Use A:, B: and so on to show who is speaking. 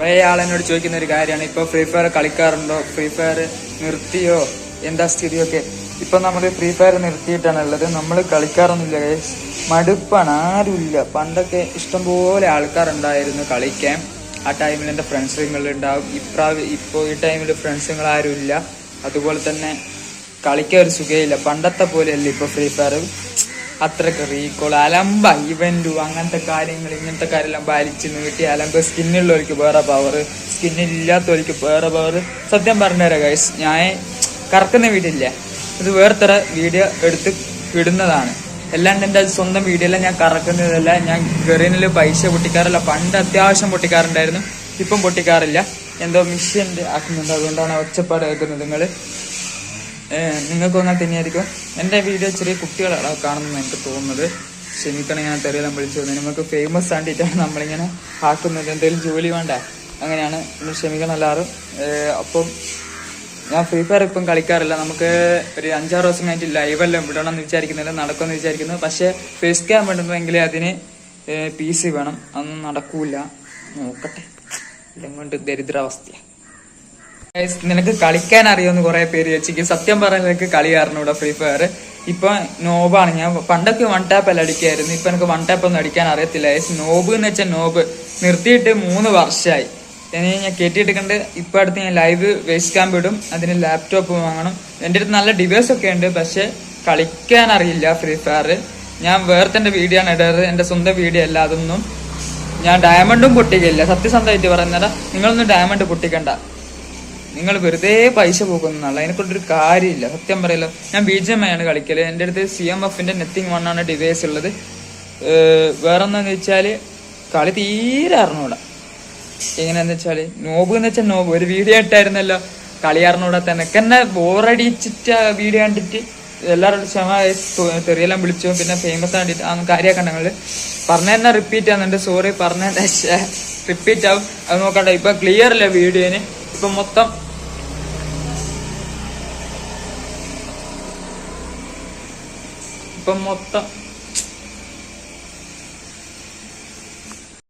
A: കുറെ ആളെന്നോട് ചോദിക്കുന്ന ഒരു കാര്യമാണ്. ഇപ്പൊ ഫ്രീ ഫയർ കളിക്കാറുണ്ടോ? ഫ്രീ ഫയർ നിർത്തിയോ? എന്താ സ്ഥിതിയൊക്കെ? ഇപ്പൊ നമ്മൾ ഫ്രീ ഫയർ നിർത്തിയിട്ടാണ് ഉള്ളത്. നമ്മൾ കളിക്കാറൊന്നുമില്ല. മടുപ്പാണ്. ആരുമില്ല. പണ്ടൊക്കെ ഇഷ്ടംപോലെ ആൾക്കാരുണ്ടായിരുന്നു കളിക്കാൻ. ആ ടൈമിൽ എന്റെ ഫ്രണ്ട്സുകൾ ഉണ്ടാവും. ഇപ്രാവ് ഇപ്പോൾ ഈ ടൈമിൽ ഫ്രണ്ട്സുകൾ ആരുമില്ല. അതുപോലെ തന്നെ കളിക്കാൻ ഒരു സുഖമില്ല പണ്ടത്തെ പോലെയല്ല ഇപ്പോൾ ഫ്രീ ഫയർ അത്രയ്ക്ക് റീകോൾ അലമ്പ ഇവന്റ് അങ്ങനത്തെ കാര്യങ്ങൾ ഇങ്ങനത്തെ കാര്യമെല്ലാം വലിച്ചു നീട്ടി അലമ്പ്. സ്കിന്നുള്ളവർക്ക് വേറെ പവർ സ്കിന്നില്ലാത്തവർക്ക് വേറെ പവർ സത്യം പറഞ്ഞുതരാം ഗൈസ് ഞാൻ കറക്കുന്ന വീഡിയോ ഇത് വേറെ വീഡിയോ എടുത്ത് ഇടുന്നതാണ്. അല്ലാണ്ട് എന്റെ സ്വന്തം വീഡിയോ എല്ലാം ഞാൻ കറക്കുന്നതല്ല. ഞാൻ ഗെറിനിൽ പൈസ പൊട്ടിക്കാറില്ല. പണ്ട് അത്യാവശ്യം പൊട്ടിക്കാറുണ്ടായിരുന്നു. ഇപ്പം പൊട്ടിക്കാറില്ല. എന്തോ മിഷ്യന്റെ ആക്കുന്നുണ്ട്. അതുകൊണ്ടാണ് ഒച്ചപ്പാട് കേൾക്കുന്നത് നിങ്ങൾ നിങ്ങൾക്കും വന്നാൽ തന്നെയായിരിക്കും എന്റെ വീഡിയോ ചെറിയ കുട്ടികളാണ് കാണുന്നത് എനിക്ക് തോന്നുന്നത്. ക്ഷമിക്കണം ഞാൻ തെറിയെല്ലാം വിളിച്ചു വന്നത് നമുക്ക് ഫേമസ് ആണ്ടിട്ടാണ് നമ്മളിങ്ങനെ ആക്കുന്നത്. എന്തെങ്കിലും ജോലി വേണ്ട. അങ്ങനെയാണ്. ക്ഷമിക്കണം എല്ലാവരും. അപ്പം ഞാൻ ഫ്രീ ഫയർ ഇപ്പം കളിക്കാറില്ല. നമുക്ക് ഒരു അഞ്ചാറ് ദിവസം കഴിഞ്ഞിട്ട് ലൈവെല്ലാം വിടണം എന്ന് വിചാരിക്കുന്നില്ല. നടക്കുമെന്ന് വിചാരിക്കുന്നു. പക്ഷേ ഫേസ് ക്യാം വേണ്ടുന്നെങ്കിൽ അതിന് പി സി വേണം. അതൊന്നും നടക്കൂല. നോക്കട്ടെ. ഇതെങ്ങോട്ട് ദരിദ്രാവസ്ഥയാണ് നിനക്ക് കളിക്കാൻ അറിയുമെന്ന് കുറെ പേര് ചോദിച്ചിരിക്കും സത്യം പറഞ്ഞ നിനക്ക് കളി അറിഞ്ഞൂടാ ഫ്രീ ഫയർ ഇപ്പൊ നോബാണ്. ഞാൻ പണ്ടൊക്കെ വൺ ടാപ്പ് അല്ല അടിക്കായിരുന്നു. ഇപ്പൊ എനിക്ക് വൺ ടാപ്പ് ഒന്നും അടിക്കാൻ അറിയത്തില്ല. നോബ് എന്ന് വെച്ചാൽ നോബ്. നിർത്തിയിട്ട് മൂന്ന് വർഷമായി ഇനി ഞാൻ കേട്ടിട്ടുണ്ട് ഇപ്പൊ അടുത്ത് ഞാൻ ലൈവ് വേസ്റ്റ് ക്യാമ്പ് ഇടും. അതിന് ലാപ്ടോപ്പ് വാങ്ങണം. എന്റെ അടുത്ത് നല്ല ഡിവൈസ് ഒക്കെ ഉണ്ട് പക്ഷെ കളിക്കാൻ അറിയില്ല ഫ്രീ ഫയർ ഞാൻ തന്നെ വീഡിയോ ആണ് ഇടാറ്. എന്റെ സ്വന്തം വീഡിയോ അല്ല അതൊന്നും ഞാൻ ഡയമണ്ടും പൊട്ടിക്കില്ല സത്യസന്ധമായിട്ട് പറയുന്നതാ നിങ്ങളൊന്നും ഡയമണ്ട് പൊട്ടിക്കണ്ട. നിങ്ങൾ വെറുതെ പൈസ പോകുന്നതാണ്. അതിനെക്കൊണ്ടൊരു കാര്യമില്ല. സത്യം പറയല്ലോ. ഞാൻ ബി ജി എം ആണ് കളിക്കൽ. എന്റെ അടുത്ത് സി എം എഫിന്റെ നെത്തിങ് വൺ ആണ് ഡിവൈസ് ഉള്ളത്. വേറെ എന്താന്ന് വെച്ചാൽ കളി തീരെ അറിഞ്ഞൂടാ. എങ്ങനെയാന്ന് വെച്ചാൽ നോബ് എന്ന് വെച്ചാൽ നോബ്. ഒരു വീഡിയോ ഇട്ടായിരുന്നല്ലോ കളി അറിഞ്ഞൂടാ തന്നെ എന്നെ ബോറടിച്ചിട്ട് വീഡിയോ കണ്ടിട്ട് എല്ലാവരും ക്ഷമ തെറിയെല്ലാം വിളിച്ചു. പിന്നെ ഫേമസ് ആണ്ടിട്ട് അങ്ങനെ കാര്യമൊക്കെ ഞങ്ങൾ പറഞ്ഞ തന്നെ റിപ്പീറ്റ് ആവുന്നുണ്ട് സോറി പറഞ്ഞ റിപ്പീറ്റ് ആവും. അത് നോക്കണ്ട. ഇപ്പൊ ക്ലിയർ അല്ലേ വീഡിയോന് ഇപ്പൊ മൊത്തം ഇപ്പൊ മൊത്തം